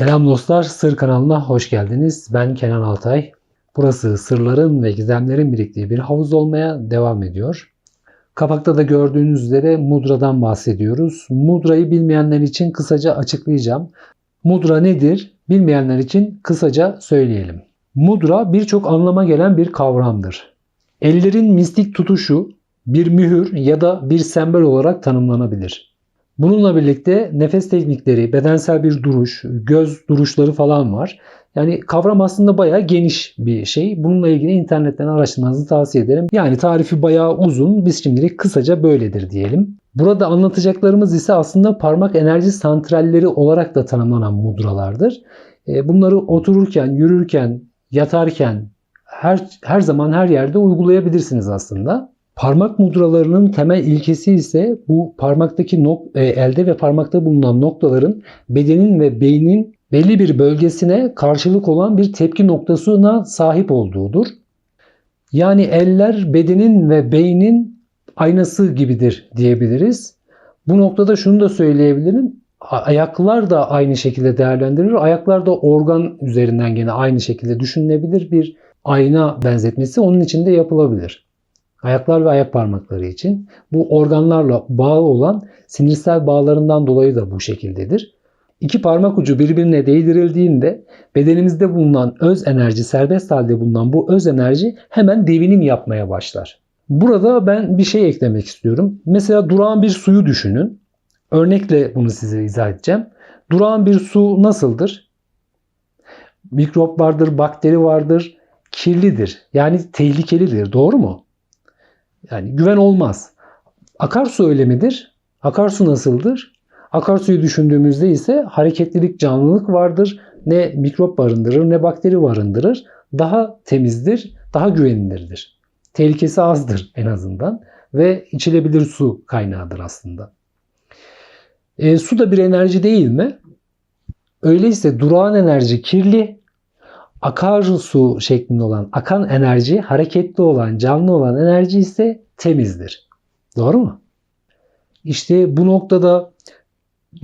Selam dostlar, Sır kanalına hoş geldiniz. Ben Kenan Altay. Burası sırların ve gizemlerin biriktiği bir havuz olmaya devam ediyor. Kapakta da gördüğünüz üzere mudradan bahsediyoruz. Mudrayı bilmeyenler için kısaca açıklayacağım. Mudra nedir? Bilmeyenler için kısaca söyleyelim. Mudra birçok anlama gelen bir kavramdır. Ellerin mistik tutuşu bir mühür ya da bir sembol olarak tanımlanabilir. Bununla birlikte nefes teknikleri, bedensel bir duruş, göz duruşları falan var. Yani kavram aslında bayağı geniş bir şey. Bununla ilgili internetten araştırmanızı tavsiye ederim. Yani tarifi bayağı uzun. Biz şimdilik kısaca böyledir diyelim. Burada anlatacaklarımız ise aslında parmak enerji santralleri olarak da tanımlanan mudralardır. E, Bunları otururken, yürürken, yatarken her, her zaman her yerde uygulayabilirsiniz aslında. Parmak mudralarının temel ilkesi ise bu parmaktaki nok e, elde ve parmakta bulunan noktaların bedenin ve beynin belli bir bölgesine karşılık olan bir tepki noktasına sahip olduğudur. Yani eller bedenin ve beynin aynası gibidir diyebiliriz. Bu noktada şunu da söyleyebilirim. Ayaklar da aynı şekilde değerlendirilir. Ayaklar da organ üzerinden gene aynı şekilde düşünülebilir bir ayna benzetmesi onun için de yapılabilir. Ayaklar ve ayak parmakları için bu organlarla bağlı olan sinirsel bağlarından dolayı da bu şekildedir. İki parmak ucu birbirine değdirildiğinde bedenimizde bulunan öz enerji, serbest halde bulunan bu öz enerji hemen devinim yapmaya başlar. Burada ben bir şey eklemek istiyorum. Mesela durağan bir suyu düşünün. Örnekle bunu size izah edeceğim. Durağan bir su nasıldır? Mikrop vardır, bakteri vardır, kirlidir. Yani tehlikelidir. Doğru mu? Yani güven olmaz. Akarsu öyle midir? Akarsu nasıldır? Akarsuyu düşündüğümüzde ise hareketlilik, canlılık vardır. Ne mikrop barındırır ne bakteri barındırır. Daha temizdir, daha güvenilirdir. Tehlikesi azdır en azından ve içilebilir su kaynağıdır aslında. E, su da bir enerji değil mi? Öyleyse durağan enerji kirli, akarsu şeklinde olan akan enerji, hareketli olan, canlı olan enerji ise temizdir. Doğru mu? İşte bu noktada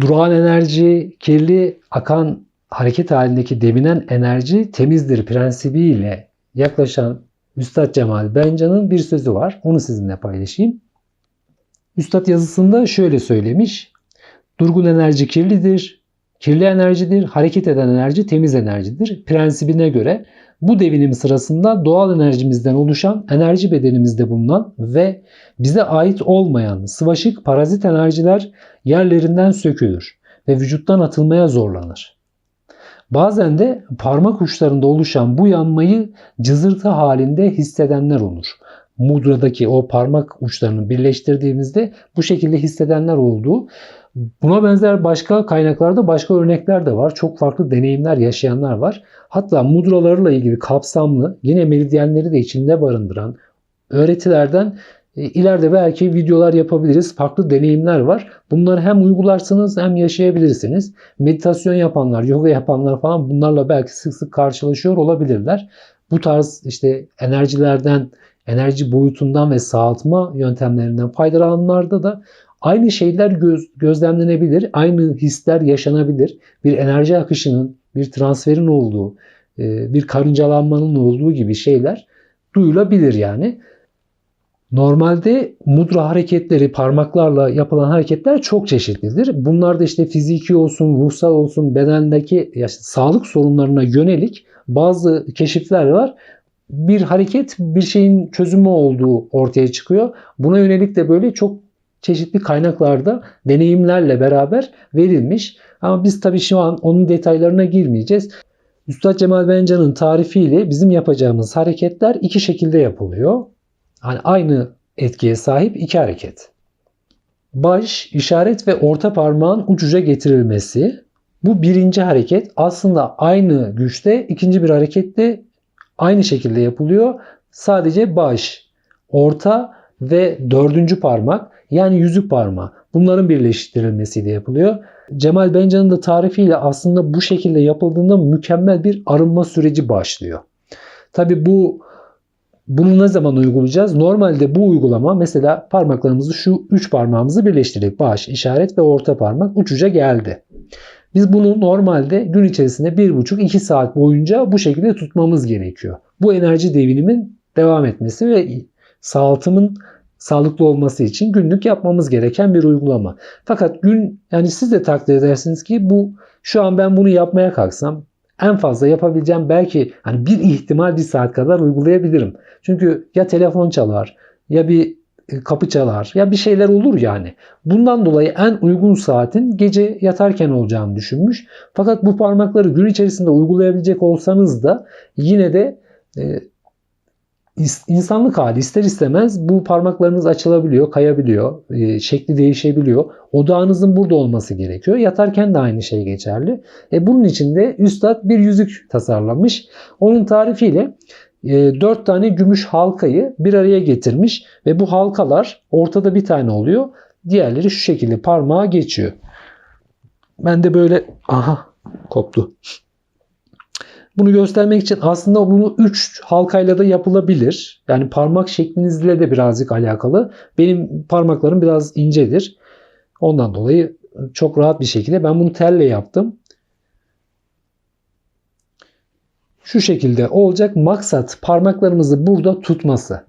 durağan enerji, kirli, akan hareket halindeki deminen enerji temizdir prensibiyle yaklaşan Üstad Cemal Bencan'ın bir sözü var. Onu sizinle paylaşayım. Üstad yazısında şöyle söylemiş. Durgun enerji kirlidir, Kirli enerjidir, hareket eden enerji temiz enerjidir. Prensibine göre bu devinim sırasında doğal enerjimizden oluşan enerji bedenimizde bulunan ve bize ait olmayan sıvaşık parazit enerjiler yerlerinden sökülür ve vücuttan atılmaya zorlanır. Bazen de parmak uçlarında oluşan bu yanmayı cızırtı halinde hissedenler olur. Mudradaki o parmak uçlarını birleştirdiğimizde bu şekilde hissedenler olduğu Buna benzer başka kaynaklarda başka örnekler de var. Çok farklı deneyimler yaşayanlar var. Hatta mudralarla ilgili kapsamlı yine meridyenleri de içinde barındıran öğretilerden e, ileride belki videolar yapabiliriz. Farklı deneyimler var. Bunları hem uygularsınız hem yaşayabilirsiniz. Meditasyon yapanlar, yoga yapanlar falan bunlarla belki sık sık karşılaşıyor olabilirler. Bu tarz işte enerjilerden, enerji boyutundan ve sağaltma yöntemlerinden faydalananlarda da Aynı şeyler göz, gözlemlenebilir, aynı hisler yaşanabilir. Bir enerji akışının, bir transferin olduğu, e, bir karıncalanmanın olduğu gibi şeyler duyulabilir yani. Normalde mudra hareketleri, parmaklarla yapılan hareketler çok çeşitlidir. Bunlar da işte fiziki olsun, ruhsal olsun, bedendeki yani sağlık sorunlarına yönelik bazı keşifler var. Bir hareket bir şeyin çözümü olduğu ortaya çıkıyor. Buna yönelik de böyle çok çeşitli kaynaklarda deneyimlerle beraber verilmiş. Ama biz tabii şu an onun detaylarına girmeyeceğiz. Üstad Cemal Bencan'ın tarifiyle bizim yapacağımız hareketler iki şekilde yapılıyor. Yani aynı etkiye sahip iki hareket. Baş, işaret ve orta parmağın ucuca getirilmesi. Bu birinci hareket aslında aynı güçte ikinci bir harekette aynı şekilde yapılıyor. Sadece baş, orta ve dördüncü parmak yani yüzük parmağı. Bunların birleştirilmesiyle yapılıyor. Cemal Bencan'ın da tarifiyle aslında bu şekilde yapıldığında mükemmel bir arınma süreci başlıyor. Tabi bu bunu ne zaman uygulayacağız? Normalde bu uygulama mesela parmaklarımızı şu üç parmağımızı birleştirdik. Baş, işaret ve orta parmak uçuca geldi. Biz bunu normalde gün içerisinde 1,5-2 saat boyunca bu şekilde tutmamız gerekiyor. Bu enerji devinimin devam etmesi ve sağaltımın sağlıklı olması için günlük yapmamız gereken bir uygulama. Fakat gün yani siz de takdir edersiniz ki bu şu an ben bunu yapmaya kalksam en fazla yapabileceğim belki hani bir ihtimal bir saat kadar uygulayabilirim. Çünkü ya telefon çalar ya bir kapı çalar ya bir şeyler olur yani. Bundan dolayı en uygun saatin gece yatarken olacağını düşünmüş. Fakat bu parmakları gün içerisinde uygulayabilecek olsanız da yine de e, insanlık hali ister istemez bu parmaklarınız açılabiliyor, kayabiliyor, e, şekli değişebiliyor. Odağınızın burada olması gerekiyor. Yatarken de aynı şey geçerli. E, bunun için de üstad bir yüzük tasarlamış. Onun tarifiyle e, 4 tane gümüş halkayı bir araya getirmiş ve bu halkalar ortada bir tane oluyor. Diğerleri şu şekilde parmağa geçiyor. Ben de böyle aha koptu. Bunu göstermek için aslında bunu 3 halkayla da yapılabilir. Yani parmak şeklinizle de birazcık alakalı. Benim parmaklarım biraz incedir. Ondan dolayı çok rahat bir şekilde ben bunu telle yaptım. Şu şekilde olacak. Maksat parmaklarımızı burada tutması.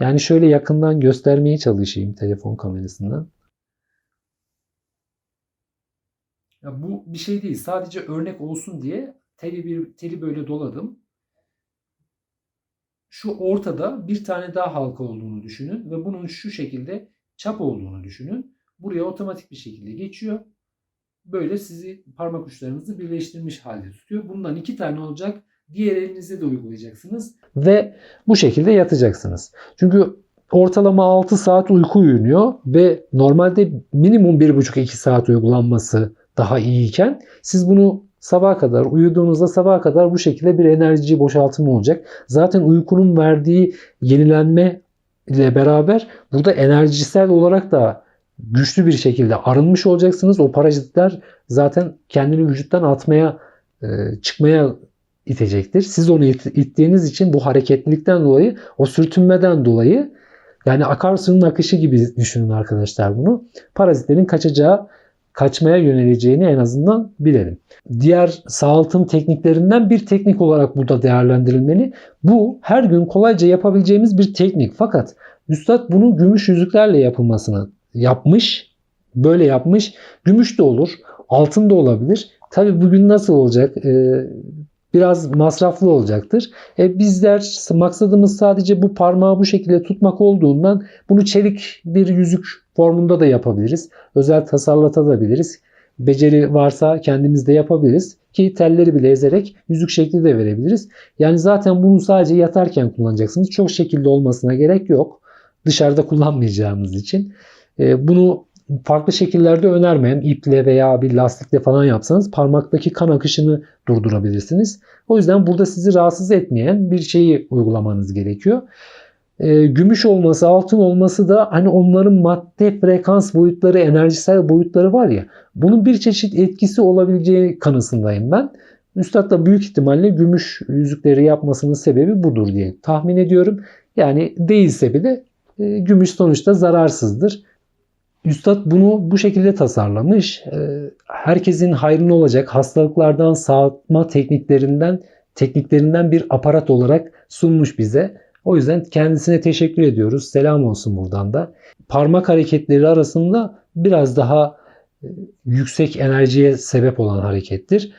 Yani şöyle yakından göstermeye çalışayım telefon kamerasından. Ya bu bir şey değil. Sadece örnek olsun diye teli bir teli böyle doladım. Şu ortada bir tane daha halka olduğunu düşünün ve bunun şu şekilde çap olduğunu düşünün. Buraya otomatik bir şekilde geçiyor. Böyle sizi parmak uçlarınızı birleştirmiş halde tutuyor. Bundan iki tane olacak. Diğer elinize de uygulayacaksınız. Ve bu şekilde yatacaksınız. Çünkü ortalama 6 saat uyku uyunuyor ve normalde minimum 1,5-2 saat uygulanması daha iyiyken siz bunu sabaha kadar uyuduğunuzda sabaha kadar bu şekilde bir enerji boşaltımı olacak. Zaten uykunun verdiği yenilenme ile beraber burada enerjisel olarak da güçlü bir şekilde arınmış olacaksınız. O parazitler zaten kendini vücuttan atmaya, e, çıkmaya itecektir. Siz onu ittiğiniz için bu hareketlilikten dolayı, o sürtünmeden dolayı yani akarsuyun akışı gibi düşünün arkadaşlar bunu. Parazitlerin kaçacağı kaçmaya yöneleceğini en azından bilelim. Diğer sağaltım tekniklerinden bir teknik olarak burada değerlendirilmeli. Bu her gün kolayca yapabileceğimiz bir teknik. Fakat Üstad bunu gümüş yüzüklerle yapılmasını yapmış. Böyle yapmış. Gümüş de olur. Altın da olabilir. Tabi bugün nasıl olacak? Ee, biraz masraflı olacaktır. E, bizler maksadımız sadece bu parmağı bu şekilde tutmak olduğundan bunu çelik bir yüzük formunda da yapabiliriz. Özel tasarlatabiliriz. Beceri varsa kendimiz de yapabiliriz. Ki telleri bile ezerek yüzük şekli de verebiliriz. Yani zaten bunu sadece yatarken kullanacaksınız. Çok şekilde olmasına gerek yok. Dışarıda kullanmayacağımız için. E, bunu farklı şekillerde önermem. İple veya bir lastikle falan yapsanız parmaktaki kan akışını durdurabilirsiniz. O yüzden burada sizi rahatsız etmeyen bir şeyi uygulamanız gerekiyor. E, gümüş olması, altın olması da hani onların madde frekans boyutları, enerjisel boyutları var ya. Bunun bir çeşit etkisi olabileceği kanısındayım ben. Üstad da büyük ihtimalle gümüş yüzükleri yapmasının sebebi budur diye tahmin ediyorum. Yani değilse bile e, gümüş sonuçta zararsızdır. Üstad bunu bu şekilde tasarlamış. Ee, herkesin hayrına olacak hastalıklardan sağlatma tekniklerinden tekniklerinden bir aparat olarak sunmuş bize. O yüzden kendisine teşekkür ediyoruz. Selam olsun buradan da. Parmak hareketleri arasında biraz daha e, yüksek enerjiye sebep olan harekettir.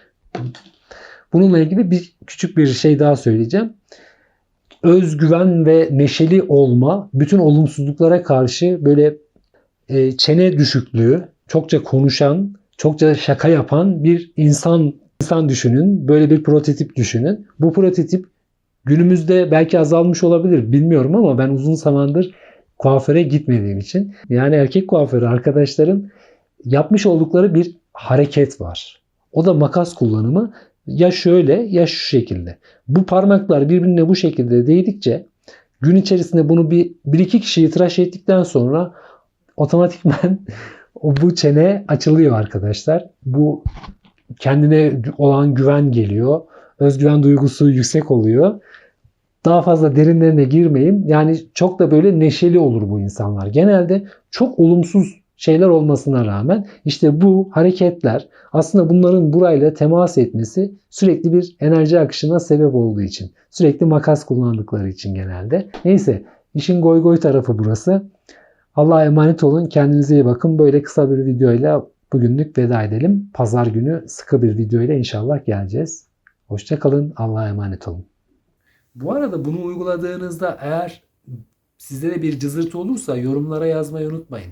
Bununla ilgili bir küçük bir şey daha söyleyeceğim. Özgüven ve neşeli olma bütün olumsuzluklara karşı böyle e, çene düşüklüğü, çokça konuşan, çokça şaka yapan bir insan insan düşünün. Böyle bir prototip düşünün. Bu prototip günümüzde belki azalmış olabilir bilmiyorum ama ben uzun zamandır kuaföre gitmediğim için yani erkek kuaförü arkadaşların yapmış oldukları bir hareket var. O da makas kullanımı ya şöyle ya şu şekilde. Bu parmaklar birbirine bu şekilde değdikçe gün içerisinde bunu bir, bir iki kişiyi tıraş ettikten sonra otomatikmen o bu çene açılıyor arkadaşlar. Bu kendine olan güven geliyor. Özgüven duygusu yüksek oluyor. Daha fazla derinlerine girmeyeyim. Yani çok da böyle neşeli olur bu insanlar. Genelde çok olumsuz şeyler olmasına rağmen işte bu hareketler aslında bunların burayla temas etmesi sürekli bir enerji akışına sebep olduğu için. Sürekli makas kullandıkları için genelde. Neyse işin goy goy tarafı burası. Allah'a emanet olun. Kendinize iyi bakın. Böyle kısa bir videoyla bugünlük veda edelim. Pazar günü sıkı bir videoyla inşallah geleceğiz. Hoşçakalın. Allah'a emanet olun. Bu arada bunu uyguladığınızda eğer sizde de bir cızırtı olursa yorumlara yazmayı unutmayın.